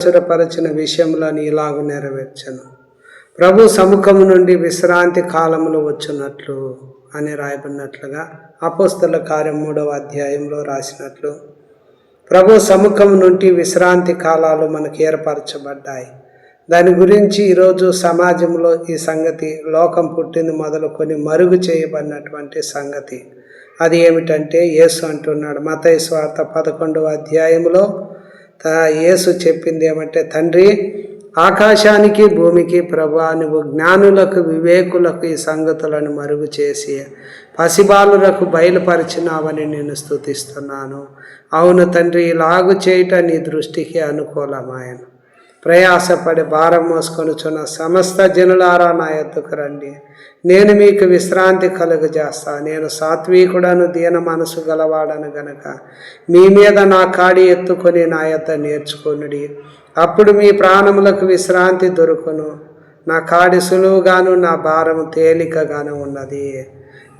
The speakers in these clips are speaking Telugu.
స్థిరపరచిన విషయంలోని ఇలాగ నెరవేర్చను. ప్రభు సముఖము నుండి విశ్రాంతి కాలములు వచ్చినట్లు అని రాయబడినట్లుగా అపోస్తల కార్యం మూడవ అధ్యాయంలో రాసినట్లు. ప్రభు సముఖం నుండి విశ్రాంతి కాలాలు మనకు ఏర్పరచబడ్డాయి. దాని గురించి ఈరోజు సమాజంలో ఈ సంగతి లోకం పుట్టింది మొదలుకొని మరుగు చేయబడినటువంటి సంగతి. అది ఏమిటంటే యేసు అంటున్నాడు మత స్వార్థ పదకొండవ అధ్యాయంలో యేసు చెప్పింది ఏమంటే తండ్రి ఆకాశానికి భూమికి ప్రభా నువ్వు జ్ఞానులకు వివేకులకు ఈ సంగతులను మరుగు చేసి పసిబాలులకు బయలుపరిచినావని నేను స్థుతిస్తున్నాను అవును తండ్రి ఇలాగు చేయట నీ దృష్టికి అనుకూలమాయను. ప్రయాసపడి భారం మోసుకొనుచున్న సమస్త జనులారా నా ఎత్తుకు రండి. నేను మీకు విశ్రాంతి కలుగజేస్తా. నేను సాత్వికుడను దీన మనసు గలవాడను గనక. మీ మీద నా కాడి ఎత్తుకొని నా ఎత్త నేర్చుకొనుడి. అప్పుడు మీ ప్రాణములకు విశ్రాంతి దొరుకును. నా కాడి సులువుగాను నా భారము తేలికగాను ఉన్నది.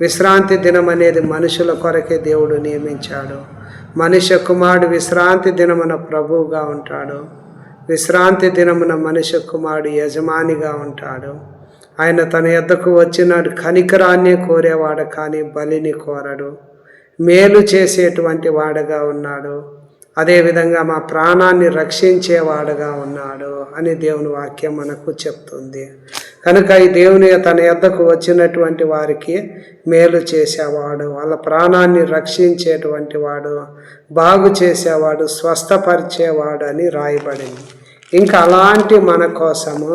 విశ్రాంతి దినం అనేది మనుషుల కొరకే దేవుడు నియమించాడు. మనిషి కుమారుడు విశ్రాంతి దినమున ప్రభువుగా ఉంటాడు. విశ్రాంతి దినమున మనిషి కుమారుడు యజమానిగా ఉంటాడు. ఆయన తన ఎద్దకు వచ్చినాడు కనికరాన్నే కోరేవాడు కానీ బలిని కోరడు. మేలు చేసేటువంటి వాడుగా ఉన్నాడు. అదేవిధంగా మా ప్రాణాన్ని రక్షించేవాడుగా ఉన్నాడు అని దేవుని వాక్యం మనకు చెప్తుంది. కనుక ఈ దేవుని తన యొద్దకు వచ్చినటువంటి వారికి మేలు చేసేవాడు వాళ్ళ ప్రాణాన్ని రక్షించేటువంటి వాడు బాగు చేసేవాడు స్వస్థపరిచేవాడు అని రాయబడింది. ఇంకా అలాంటి మన కోసము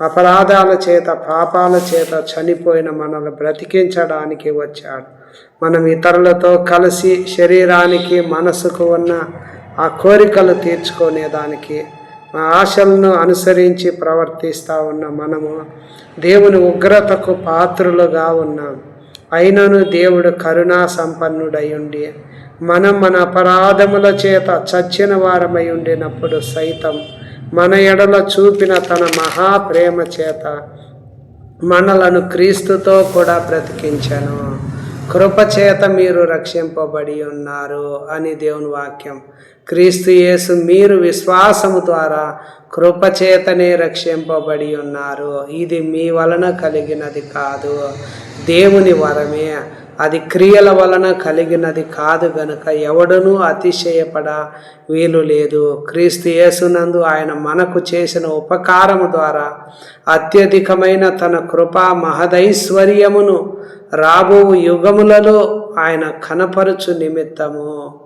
అపరాధాల చేత పాపాల చేత చనిపోయిన మనల్ని బ్రతికించడానికి వచ్చాడు. మనం ఇతరులతో కలిసి శరీరానికి మనసుకు ఉన్న ఆ కోరికలు తీర్చుకునేదానికి ఆశలను అనుసరించి ప్రవర్తిస్తూ ఉన్న మనము దేవుని ఉగ్రతకు పాత్రులుగా ఉన్నాం. అయినను దేవుడు కరుణా సంపన్నుడై ఉండి మనం మన అపరాధముల చేత చచ్చిన వారమై ఉండినప్పుడు సైతం మన ఎడల చూపిన తన మహాప్రేమ చేత మనలను క్రీస్తుతో కూడా బ్రతికించను. కృపచేత మీరు రక్షింపబడి ఉన్నారు అని దేవుని వాక్యం. క్రీస్తు యేసు మీరు విశ్వాసము ద్వారా కృపచేతనే రక్షింపబడి ఉన్నారు. ఇది మీ వలన కలిగినది కాదు. దేవుని వరమే. అది క్రియల వలన కలిగినది కాదు గనుక ఎవడునూ అతిశయపడ వీలు లేదు. క్రీస్తు యేసునందు ఆయన మనకు చేసిన ఉపకారము ద్వారా అత్యధికమైన తన కృపా మహదైశ్వర్యమును రాబో యుగములలో ఆయన కనపరుచు నిమిత్తము.